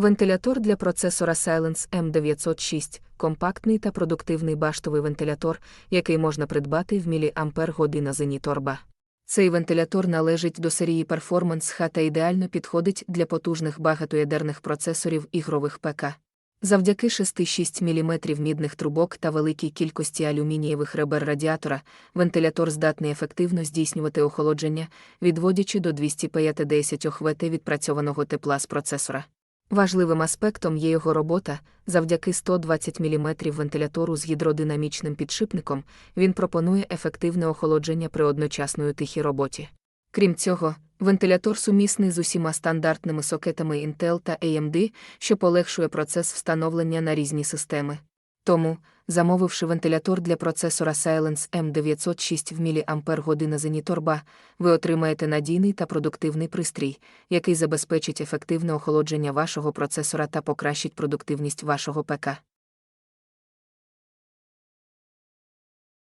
Вентилятор для процесора Silence M906 компактний та продуктивний баштовий вентилятор, який можна придбати в міліампер година Зеніторба. Цей вентилятор належить до серії Performance H та ідеально підходить для потужних багатоядерних процесорів ігрових ПК. Завдяки 6-6 мм мідних трубок та великій кількості алюмінієвих ребер радіатора, вентилятор здатний ефективно здійснювати охолодження, відводячи до 250 ВТ відпрацьованого тепла з процесора. Важливим аспектом є його робота, завдяки 120 мм вентилятору з гідродинамічним підшипником, він пропонує ефективне охолодження при одночасної тихій роботі. Крім цього, вентилятор сумісний з усіма стандартними сокетами Intel та AMD, що полегшує процес встановлення на різні системи. Тому, замовивши вентилятор для процесора Silence M906 в міліампер-година Зеніторба, ви отримаєте надійний та продуктивний пристрій, який забезпечить ефективне охолодження вашого процесора та покращить продуктивність вашого ПК.